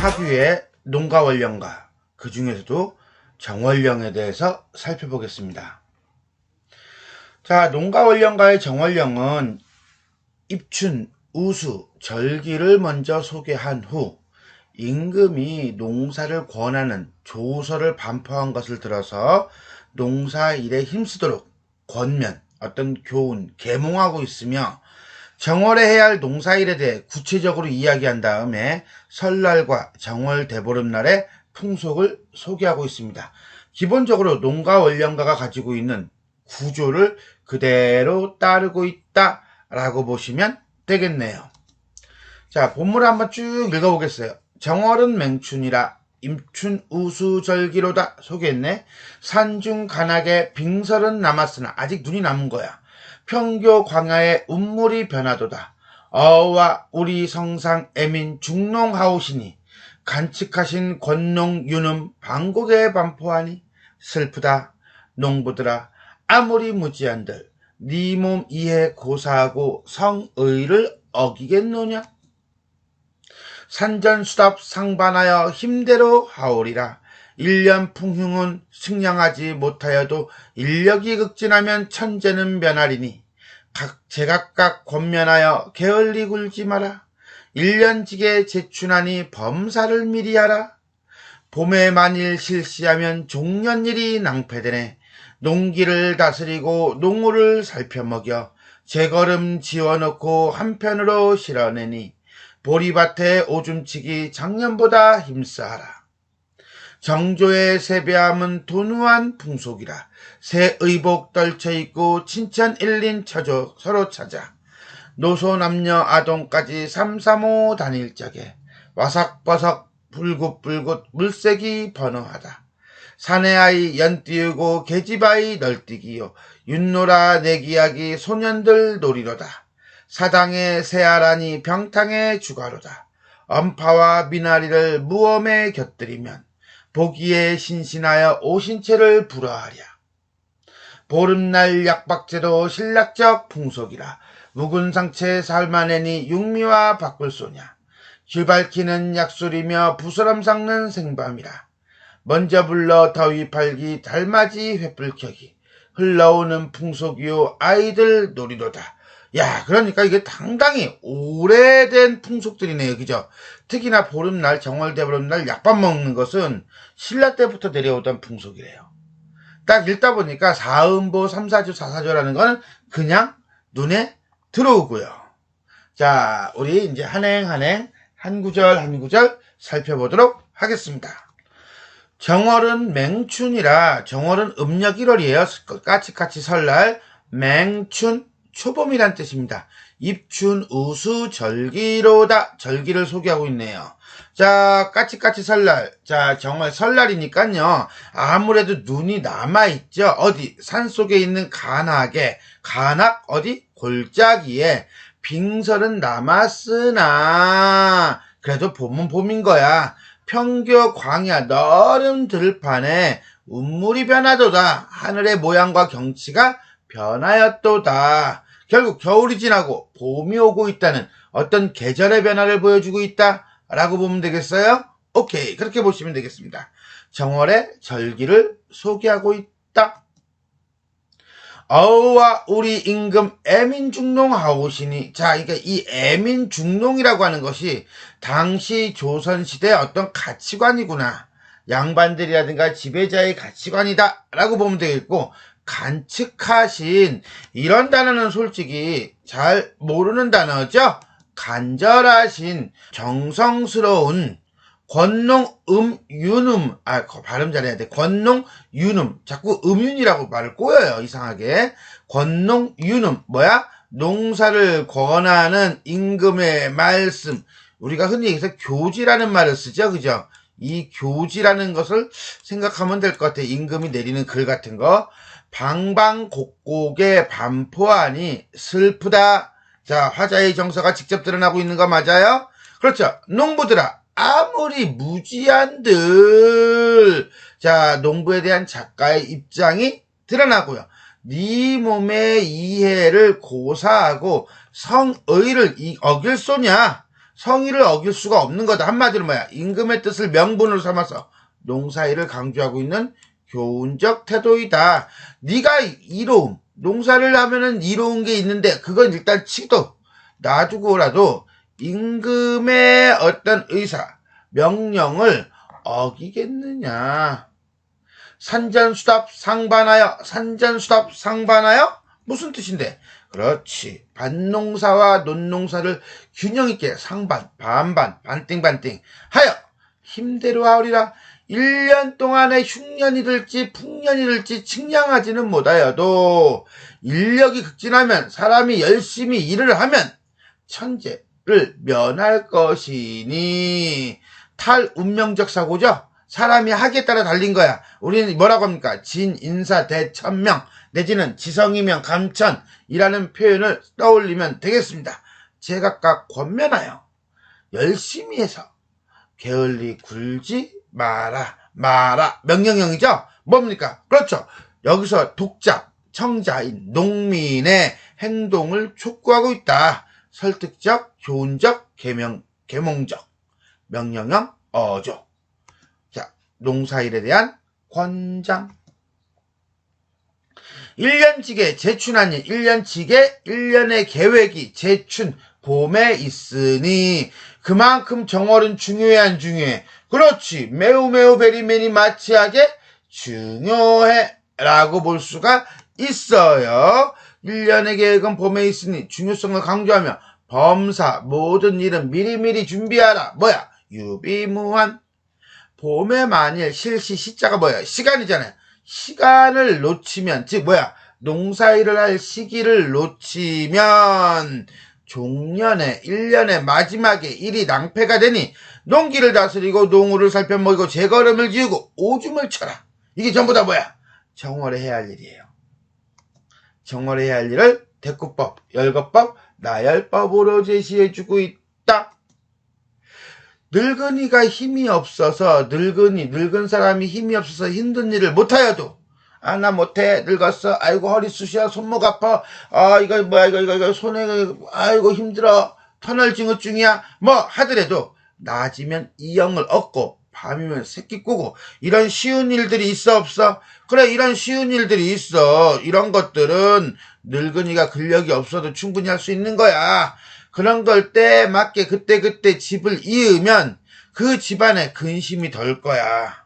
사규의 농가원령가 그 중에서도 정원령에 대해서 살펴보겠습니다. 자, 농가원령가의 정원령은 입춘, 우수, 절기를 먼저 소개한 후 임금이 농사를 권하는 조서를 반포한 것을 들어서 농사 일에 힘쓰도록 권면, 어떤 교훈, 계몽하고 있으며 정월에 해야 할 농사일에 대해 구체적으로 이야기한 다음에 설날과 정월 대보름날의 풍속을 소개하고 있습니다. 기본적으로 농가 원령가가 가지고 있는 구조를 그대로 따르고 있다 라고 보시면 되겠네요. 자, 본문을 한번 쭉 읽어보겠어요. 정월은 맹춘이라 임춘 우수절기로다 소개했네. 산중 간악에 빙설은 남았으나 아직 눈이 남은 거야. 평교 광야에 운물이 변하도다. 어와 우리 성상 애민 중농하오시니 간칙하신 권농 유는 방곡에 반포하니 슬프다. 농부들아 아무리 무지한들 네 몸 이해 고사하고 성의를 어기겠노냐? 산전수답 상반하여 힘대로 하오리라. 일년 풍흉은 승량하지 못하여도 인력이 극진하면 천재는 변하리니 각 제각각 권면하여 게을리 굴지 마라. 일년지게 제춘하니 범사를 미리 하라. 봄에 만일 실시하면 종년일이 낭패되네. 농기를 다스리고 농우를 살펴먹여 제걸음 지어놓고 한편으로 실어내니 보리밭에 오줌치기 작년보다 힘싸하라. 정조의 세배함은 도누한 풍속이라 새 의복 떨쳐 입고 칭찬 일린 처조 서로 찾아 노소 남녀 아동까지 삼삼오 다닐 적에 와삭버석 불긋불긋 물색이 번호하다. 산의 아이 연띄우고 계집아이 널뛰기요. 윤노라 내기야기 소년들 놀이로다. 사당의 새아라니 병탕의 주가로다. 엄파와 미나리를 무엄에 곁들이면 보기에 신신하여 오신채를 불어하랴. 보름날 약박제도 신락적 풍속이라 묵은 상체 살만해니 육미와 바꿀 쏘냐. 길 밝히는 약술이며 부스럼 삭는 생밤이라. 먼저 불러 더위 팔기 달맞이 횃불 켜기 흘러오는 풍속이요 아이들 놀이로다. 야, 그러니까 이게 상당히 오래된 풍속들이네요. 그죠? 특히나 보름날, 정월대보름날 약밥 먹는 것은 신라 때부터 내려오던 풍속이래요. 딱 읽다 보니까 사음보, 삼사주, 사사조라는 거는 그냥 눈에 들어오고요. 자, 우리 이제 한행, 한행, 한 구절, 한 구절 살펴보도록 하겠습니다. 정월은 맹춘이라 정월은 음력 1월이에요. 까치까치 설날 맹춘 초봄이란 뜻입니다. 입춘 우수 절기로다. 절기를 소개하고 있네요. 자 까치까치 설날. 자 정말 설날이니까요. 아무래도 눈이 남아있죠. 어디? 산 속에 있는 간악에 간악 어디? 골짜기에. 빙설은 남았으나. 그래도 봄은 봄인 거야. 평교 광야 너른 들판에 운물이 변하도다. 하늘의 모양과 경치가 변하였도다. 결국 겨울이 지나고 봄이 오고 있다는 어떤 계절의 변화를 보여주고 있다라고 보면 되겠어요? 오케이 그렇게 보시면 되겠습니다. 정월의 절기를 소개하고 있다. 어우와 우리 임금 애민중농 하오시니 자 그러니까 이 애민중농이라고 하는 것이 당시 조선시대 어떤 가치관이구나 양반들이라든가 지배자의 가치관이다 라고 보면 되겠고 간측하신 이런 단어는 솔직히 잘 모르는 단어죠. 간절하신 정성스러운 권농 음 윤음. 아 발음 잘해야 돼. 권농 윤음. 자꾸 음윤이라고 말을 꼬여요 이상하게. 권농 윤음. 뭐야? 농사를 권하는 임금의 말씀. 우리가 흔히 여기서 교지라는 말을 쓰죠 그죠? 이 교지라는 것을 생각하면 될 것 같아 임금이 내리는 글 같은 거 방방곡곡에 반포하니 슬프다. 자, 화자의 정서가 직접 드러나고 있는 거 맞아요? 그렇죠. 농부들아, 아무리 무지한들. 자, 농부에 대한 작가의 입장이 드러나고요. 네 몸의 이해를 고사하고 성의를 어길 소냐? 성의를 어길 수가 없는 거다. 한마디로 뭐야? 임금의 뜻을 명분으로 삼아서 농사일을 강조하고 있는 교훈적 태도이다. 네가 이로움, 농사를 하면은 이로운 게 있는데 그건 일단 치도 놔두고라도 임금의 어떤 의사, 명령을 어기겠느냐. 산전수답 상반하여, 산전수답 상반하여? 무슨 뜻인데? 그렇지. 밭농사와 논농사를 균형 있게 상반, 반반, 반띵반띵 하여 힘대로 하오리라. 1년 동안의 흉년이 될지 풍년이 될지 측량하지는 못하여도 인력이 극진하면 사람이 열심히 일을 하면 천재를 면할 것이니 탈 운명적 사고죠. 사람이 하기에 따라 달린 거야. 우리는 뭐라고 합니까? 진, 인사, 대, 천명 내지는 지성이면 감천이라는 표현을 떠올리면 되겠습니다. 제각각 권면하여 열심히 해서 게을리 굴지 마라 마라 명령형이죠. 뭡니까? 그렇죠. 여기서 독자, 청자인 농민의 행동을 촉구하고 있다. 설득적, 교훈적, 계명, 계몽적, 명령형, 어조. 자, 농사일에 대한 권장. 1년직에 제춘한 일, 1년직에 1년의 계획이 제춘, 봄에 있으니 그만큼 정월은 중요해 안 중요해? 그렇지. 매우 매우 베리메리 마치하게 중요해 라고 볼 수가 있어요. 1년의 계획은 봄에 있으니 중요성을 강조하며 범사 모든 일은 미리미리 준비하라. 뭐야? 유비무한. 봄에 만일 실시 시자가 뭐야? 시간이잖아요. 시간을 놓치면 즉 뭐야? 농사일을 할 시기를 놓치면 종년의 1년의 마지막에 일이 낭패가 되니 농기를 다스리고 농우를 살펴 먹이고 제거름을 지우고 오줌을 쳐라. 이게 전부 다 뭐야? 정월에 해야 할 일이에요. 정월에 해야 할 일을 대구법, 열거법, 나열법으로 제시해주고 있다. 늙은이가 힘이 없어서 늙은이 늙은 사람이 힘이 없어서 힘든 일을 못하여도 아 나 못해. 늙었어. 아이고 허리 쑤셔 손목 아파. 아 이거 뭐야 이거 이거 이거 손에 아이고 힘들어. 터널 증후증이야. 뭐 하더라도 낮이면 이영을 얻고 밤이면 새끼 꾸고 이런 쉬운 일들이 있어 없어? 그래 이런 쉬운 일들이 있어. 이런 것들은 늙은이가 근력이 없어도 충분히 할 수 있는 거야. 그런 걸 때 맞게 그때그때 집을 이으면 그 집안에 근심이 덜 거야.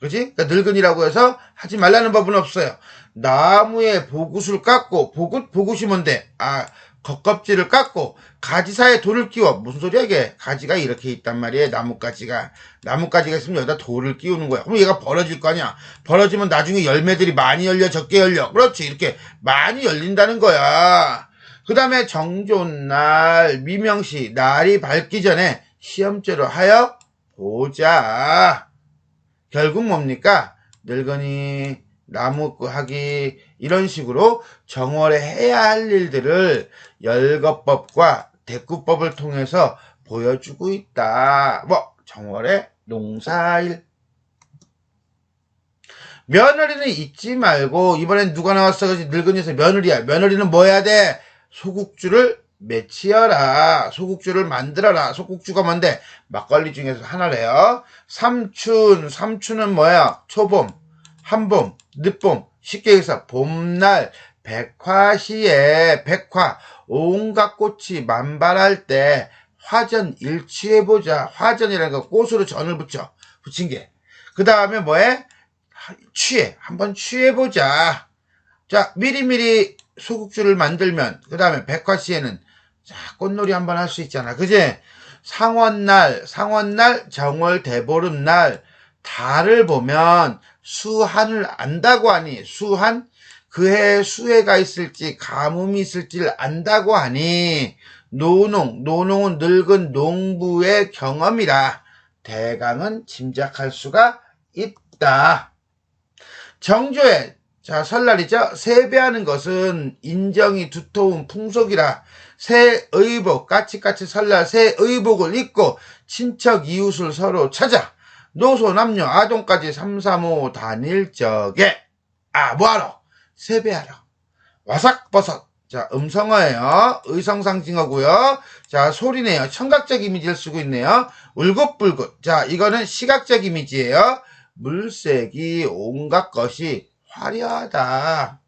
그지? 그러니까 늙은이라고 해서 하지 말라는 법은 없어요. 나무에 보굿을 깎고, 보굿, 보굿이 뭔데? 아, 겉껍질을 깎고, 가지사에 돌을 끼워. 무슨 소리야, 이게? 가지가 이렇게 있단 말이에요, 나뭇가지가. 나뭇가지가 있으면 여기다 돌을 끼우는 거야. 그럼 얘가 벌어질 거 아니야? 벌어지면 나중에 열매들이 많이 열려, 적게 열려. 그렇지. 이렇게 많이 열린다는 거야. 그 다음에 정존 날, 미명시, 날이 밝기 전에 시험제로 하여 보자. 결국 뭡니까? 늙은이, 나무 하기, 이런 식으로 정월에 해야 할 일들을 열거법과 대구법을 통해서 보여주고 있다. 뭐, 정월의 농사일. 며느리는 잊지 말고, 이번엔 누가 나왔어? 늙은이에서 며느리야. 며느리는 뭐 해야 돼? 소국주를 맺히어라. 소국주를 만들어라. 소국주가 뭔데? 막걸리 중에서 하나래요. 삼춘, 삼춘은 뭐야? 초봄, 한봄, 늦봄. 쉽게 얘기해서 봄날 백화시에 백화 온갖 꽃이 만발할 때 화전 일취해보자. 화전이라는 거 꽃으로 전을 붙여. 붙인 게. 그 다음에 뭐해? 취해. 한번 취해보자. 자, 미리미리 소국주를 만들면 그 다음에 백화시에는 자 꽃놀이 한번 할 수 있잖아. 그제 상원날 상원날 정월 대보름날 달을 보면 수한을 안다고 하니 수한? 그해 수해가 있을지 가뭄이 있을지를 안다고 하니 노농 노농은 늙은 농부의 경험이라 대강은 짐작할 수가 있다. 정조의 자, 설날이죠. 세배하는 것은 인정이 두터운 풍속이라 새 의복, 까치까치 설날 새 의복을 입고 친척 이웃을 서로 찾아 노소 남녀 아동까지 삼삼오 다닐 적에 아 뭐하러 세배하러 와삭버섯 자, 음성어예요. 의성 상징어고요. 자, 소리네요. 청각적 이미지를 쓰고 있네요. 울긋불긋. 자, 이거는 시각적 이미지예요. 물색이 온갖 것이 화려하다.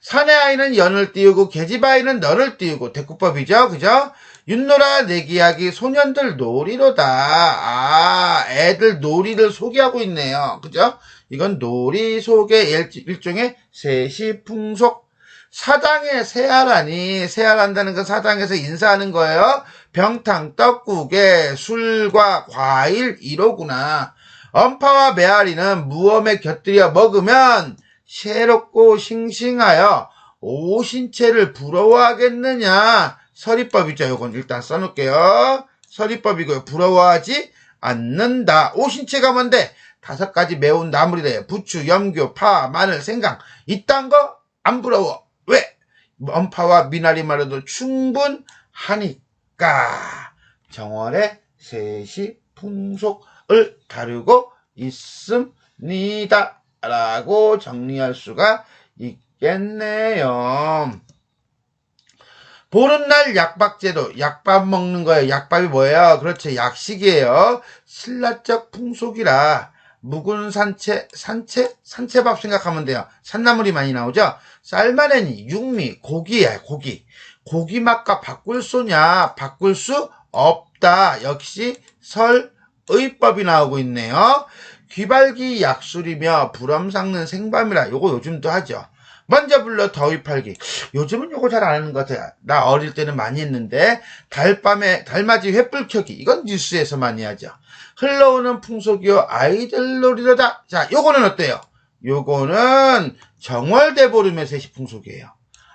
산의 아이는 연을 띄우고 계집아이는 너를 띄우고 대꾸법이죠. 그죠? 윤노라 내기야기 소년들 놀이로다. 아, 애들 놀이를 소개하고 있네요. 그죠? 이건 놀이 일- 일종의 세시 풍속. 사당에 세알하니 세알한다는 건 사당에서 인사하는 거예요. 병탕, 떡국에 술과 과일 이로구나. 엄파와 메아리는 무엄에 곁들여 먹으면 새롭고 싱싱하여 오신채를 부러워하겠느냐. 서리법이죠. 요건 일단 써놓을게요. 서리법이고요. 부러워하지 않는다. 오신채가 뭔데? 다섯 가지 매운 나물이래. 부추, 염교, 파, 마늘, 생강. 이딴 거 안 부러워. 왜? 엄파와 미나리 말해도 충분하니까. 정월의 세시 풍속 을 다루고 있습니다. 라고 정리할 수가 있겠네요. 보름날 약박제도, 약밥 먹는 거예요. 약밥이 뭐예요? 그렇죠. 약식이에요. 신라적 풍속이라, 묵은 산채, 산채? 산채밥 생각하면 돼요. 산나물이 많이 나오죠? 쌀마레니, 육미, 고기야, 고기. 고기 맛과 바꿀 수냐? 바꿀 수 없다. 역시 설 의법이 나오고 있네요. 귀발기 약술이며 불엄 삭는 생밤이라 요거 요즘도 하죠. 먼저 불러 더위 팔기. 요즘은 요거 잘 안 하는 것 같아요. 나 어릴 때는 많이 했는데 달밤에 달맞이 횃불 켜기 이건 뉴스에서 많이 하죠. 흘러오는 풍속이요 아이들 놀이로다. 자, 요거는 어때요? 요거는 정월대보름의 세시 풍속이에요.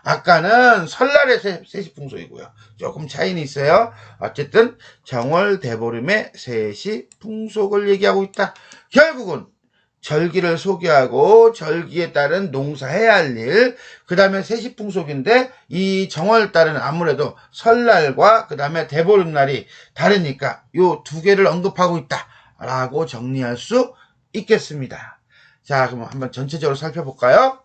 아까는 세- 세시 풍속이고요. 조금 차이는 있어요. 어쨌든 정월 대보름의 세시 풍속을 얘기하고 있다. 결국은 절기를 소개하고 절기에 따른 농사해야 할 일, 그 다음에 세시풍속인데 이 정월달은 아무래도 설날과 그 다음에 대보름날이 다르니까 요 두 개를 언급하고 있다라고 정리할 수 있겠습니다. 자, 그럼 한번 전체적으로 살펴볼까요?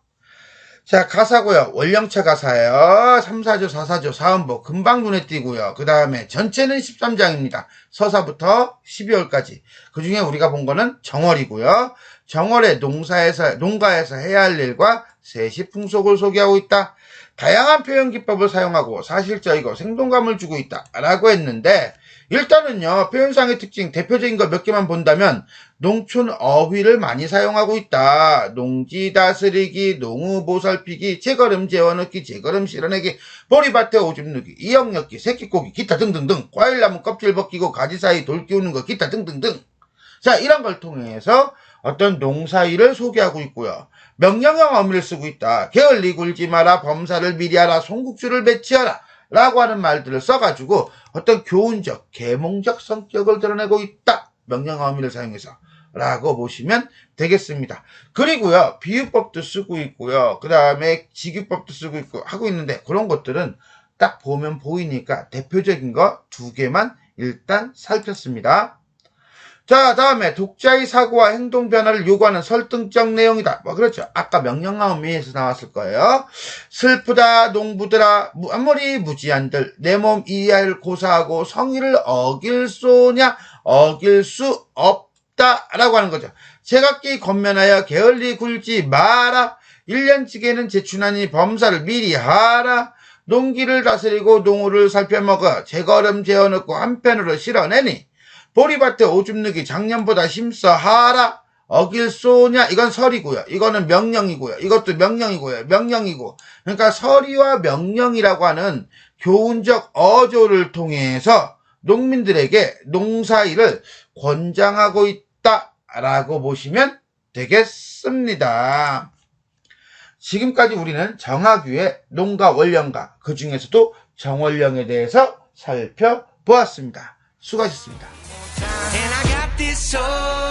자, 가사고요. 원령차 가사예요. 3, 4조, 4, 4조, 4음보. 금방 눈에 띄고요. 그 다음에 전체는 13장입니다. 서사부터 12월까지. 그 중에 우리가 본 거는 정월이고요. 정월에 농사에서, 농가에서 해야 할 일과 세시 풍속을 소개하고 있다. 다양한 표현 기법을 사용하고 사실적이고 생동감을 주고 있다. 라고 했는데, 일단은요, 표현상의 특징, 대표적인 거 몇 개만 본다면, 농촌 어휘를 많이 사용하고 있다. 농지 다스리기, 농우 보살피기, 재걸음 재워넣기, 재걸음 실어내기, 보리밭에 오줌 누기, 이역 엮기, 새끼고기, 기타 등등등, 과일나무 껍질 벗기고 가지 사이 돌 끼우는 거, 기타 등등등. 자, 이런 걸 통해서 어떤 농사일을 소개하고 있고요. 명령형 어미를 쓰고 있다. 게을리 굴지 마라, 범사를 미리 하라, 송국주를 배치하라. 라고 하는 말들을 써가지고 어떤 교훈적, 계몽적 성격을 드러내고 있다. 명령 어미를 사용해서. 라고 보시면 되겠습니다. 그리고요, 비유법도 쓰고 있고요. 그 다음에 직유법도 쓰고 있고 하고 있는데 그런 것들은 딱 보면 보이니까 대표적인 거 두 개만 일단 살폈습니다. 자, 다음에 독자의 사고와 행동 변화를 요구하는 설득적 내용이다. 뭐 그렇죠. 아까 명령어미에서 나왔을 거예요. 슬프다, 농부들아, 무- 아무리 무지한들 내 몸 이하를 고사하고 성의를 어길 쏘냐 어길 수 없다라고 하는 거죠. 제각기 건면하여 게을리 굴지 마라. 1년치게는 제춘하니 범사를 미리 하라. 농기를 다스리고 농우를 살펴먹어 재걸음 재어넣고 한편으로 실어내니 보리밭에 오줌 누기 작년보다 힘써 하라. 어길 쏘냐 이건 설이고요. 이거는 명령이고요. 이것도 명령이고요. 명령이고. 그러니까 설이와 명령이라고 하는 교훈적 어조를 통해서 농민들에게 농사일을 권장하고 있다라고 보시면 되겠습니다. 지금까지 우리는 정학유의 농가 원령가 그 중에서도 정원령에 대해서 살펴보았습니다. 수고하셨습니다. so